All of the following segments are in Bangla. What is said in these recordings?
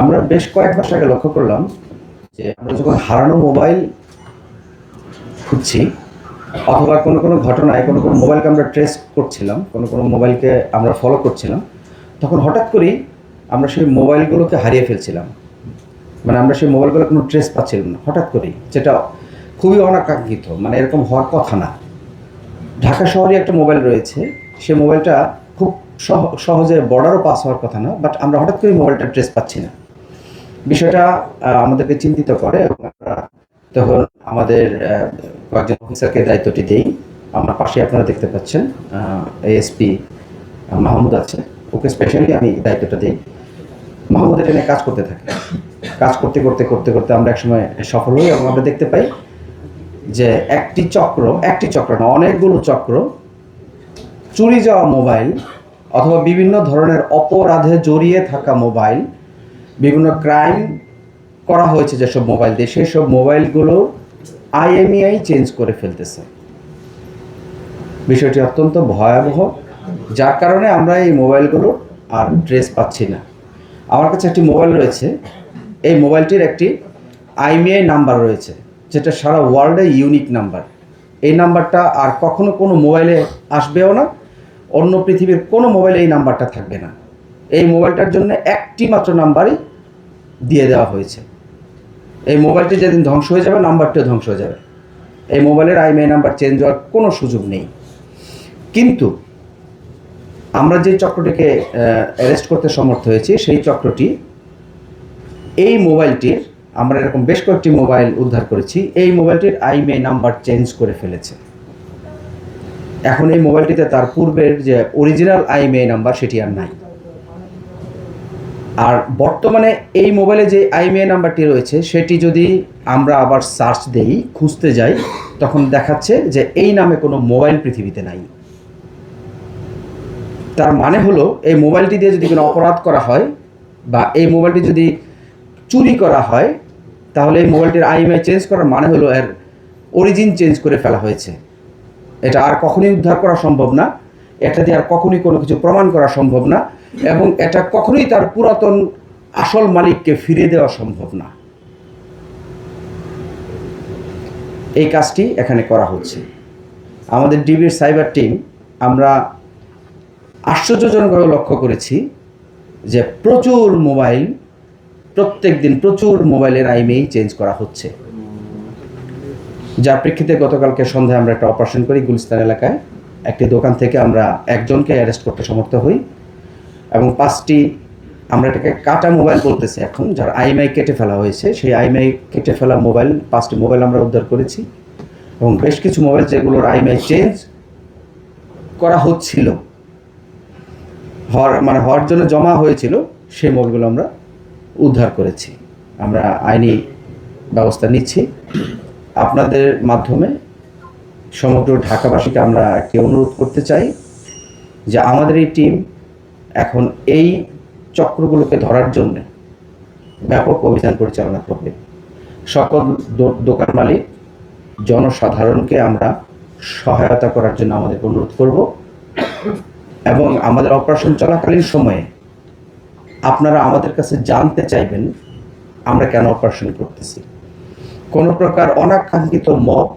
আমরা বেশ কয়েক মাস আগে লক্ষ্য করলাম যে আমরা যখন হারানো মোবাইল খুঁজছি, অথবা কোনো কোনো ঘটনায় কোনো কোনো মোবাইলকে আমরা ট্রেস করছিলাম, কোনো কোনো মোবাইলকে আমরা ফলো করছিলাম, তখন হঠাৎ করেই আমরা সেই মোবাইলগুলোকে হারিয়ে ফেলছিলাম। মানে আমরা সেই মোবাইলগুলো কোনো ট্রেস পাচ্ছিলাম না, হঠাৎ করেই, যেটা খুবই অনাকাঙ্ক্ষিত মানে এরকম হওয়ার কথা না। ঢাকা শহরে একটা মোবাইল রয়েছে। সে মোবাইলটা খুব সহ- সহজে বর্ডারও পাস হওয়ার কথা না বাট আমরা হঠাৎ করে মোবাইলটা ট্রেস পাচ্ছি না। বিষয়টা আমাদেরকে চিন্তিত করে এবং আমরা তখন আমাদের কয়েকজন অফিসারকে দায়িত্বটি দেই। আমার পাশে আপনারা দেখতে পাচ্ছেন এএসপি মাহমুদ আছে। ওকে স্পেশালি আমি দায়িত্বটা দিই। মাহমুদ এটা নিয়ে কাজ করতে থাকে। কাজ করতে করতে করতে করতে আমরা একসময় সফল হই এবং আমরা দেখতে পাই যে একটি চক্র একটি চক্র না, অনেকগুলো চক্র, চুরি যাওয়া মোবাইল অথবা বিভিন্ন ধরনের অপরাধে জড়িয়ে থাকা মোবাইল, বিভিন্ন ক্রাইম করা হয়েছে যেসব মোবাইল দিয়ে সেই সব মোবাইলগুলো আইএমইআই চেঞ্জ করে ফেলতেছে। বিষয়টি অত্যন্ত ভয়াবহ, যার কারণে আমরা এই মোবাইলগুলো আর ড্রেস পাচ্ছি না। আমার কাছে একটি মোবাইল রয়েছে, এই মোবাইলটির একটি আইএমইআই নাম্বার রয়েছে। যেটা সারা ওয়ার্ল্ডে ইউনিক নাম্বার এই নাম্বারটা আর কখনো কোনো মোবাইলে আসবেও না। অন্য পৃথিবীর কোনো মোবাইলে এই নাম্বারটা থাকবে না। এই মোবাইলটার জন্য একটি মাত্র নাম্বারই দিয়ে দেওয়া হয়েছে। এই মোবাইলটি যেদিন ধ্বংস হয়ে যাবে নাম্বারটিও ধ্বংস হয়ে যাবে। এই মোবাইলের আইএমআই নাম্বার চেঞ্জ হওয়ার কোনো সুযোগ নেই। কিন্তু আমরা যে চক্রটিকে অ্যারেস্ট করতে সমর্থ হয়েছি, সেই চক্রটি এই মোবাইলটির আমরা এরকম বেশ কয়েকটি মোবাইল উদ্ধার করেছি। এই মোবাইলটির আইএমআই নাম্বার চেঞ্জ করে ফেলেছে। এখন এই মোবাইলটিতে তার পূর্বের যে অরিজিনাল আইএমআই নাম্বার সেটি আর নাই। আর বর্তমানে এই মোবাইলে যে আইএমআই নাম্বারটি রয়েছে, সেটি যদি আমরা আবার সার্চ দেই, খুঁজতে যাই, তখন দেখাচ্ছে যে এই নামে কোনো মোবাইল পৃথিবীতে নাই। তার মানে হলো, এই মোবাইলটি দিয়ে যদি কোনো অপরাধ করা হয় বা এই মোবাইলটি যদি চুরি করা হয় তাহলে এই মোবাইলটির আইএমআই চেঞ্জ করার মানে হলো এর অরিজিন চেঞ্জ করে ফেলা হয়েছে। এটা আর কখনোই উদ্ধার করা সম্ভব না, এটা দিয়ে আর কখনোই কোনো কিছু প্রমাণ করা সম্ভব না, এবং এটা কখনোই তার পুরাতন আসল মালিককে ফিরে দেওয়া সম্ভব না। এই কাজটি এখানে করা হচ্ছে। আমাদের ডিবির সাইবার টিম আমরা আশ্চর্যজনকভাবে লক্ষ্য করেছি যে প্রচুর মোবাইল প্রত্যেক দিন প্রচুর মোবাইলের আইমেই চেঞ্জ করা হচ্ছে। যার প্রেক্ষিতে গতকালকে সন্ধ্যায় আমরা একটা অপারেশন করি গুলিস্তান এলাকায়। একটি দোকান থেকে আমরা একজনকে অ্যারেস্ট করতে সমর্থ হই এবং পাঁচটি আমরা এটাকে কাটা মোবাইল বলতেছি এখন, যার আইএমআই কেটে ফেলা হয়েছে। সেই আইএমআই কেটে ফেলা মোবাইল, পাঁচটি মোবাইল আমরা উদ্ধার করেছি এবং বেশ কিছু মোবাইল যেগুলোর আইএমআই চেঞ্জ করা হচ্ছিল, হওয়ার মানে হওয়ার জন্য জমা হয়েছিল, সেই মোবাইলগুলো আমরা উদ্ধার করেছি। আমরা আইনি ব্যবস্থা নিচ্ছি। আপনাদের মাধ্যমে সমগ্র ঢাকাবাসীকে আমরা একটি অনুরোধ করতে চাই যে আমাদের এই টিম এখন এই চক্রগুলোকে ধরার জন্য ব্যাপক অভিযান পরিচালনা করবে। সকল দোকান মালিক, জনসাধারণকে আমরা সহায়তা করার জন্য আমাদের অনুরোধ করব এবং আমাদের অপারেশন চলাকালীন সময়ে আপনারা আমাদের কাছে জানতে চাইবেন, আমরা কেন অপারেশন করতেছি। কোনো প্রকার অনাকাঙ্ক্ষিত মত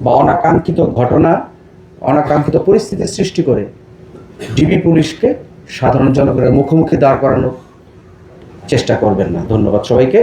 বা অনাকাঙ্ক্ষিত ঘটনা, অনাকাঙ্ক্ষিত পরিস্থিতি সৃষ্টি করে ডিবি পুলিশকে সাধারণ জনগণের মুখোমুখি দাঁড় করানোর চেষ্টা করবেন না। ধন্যবাদ সবাইকে।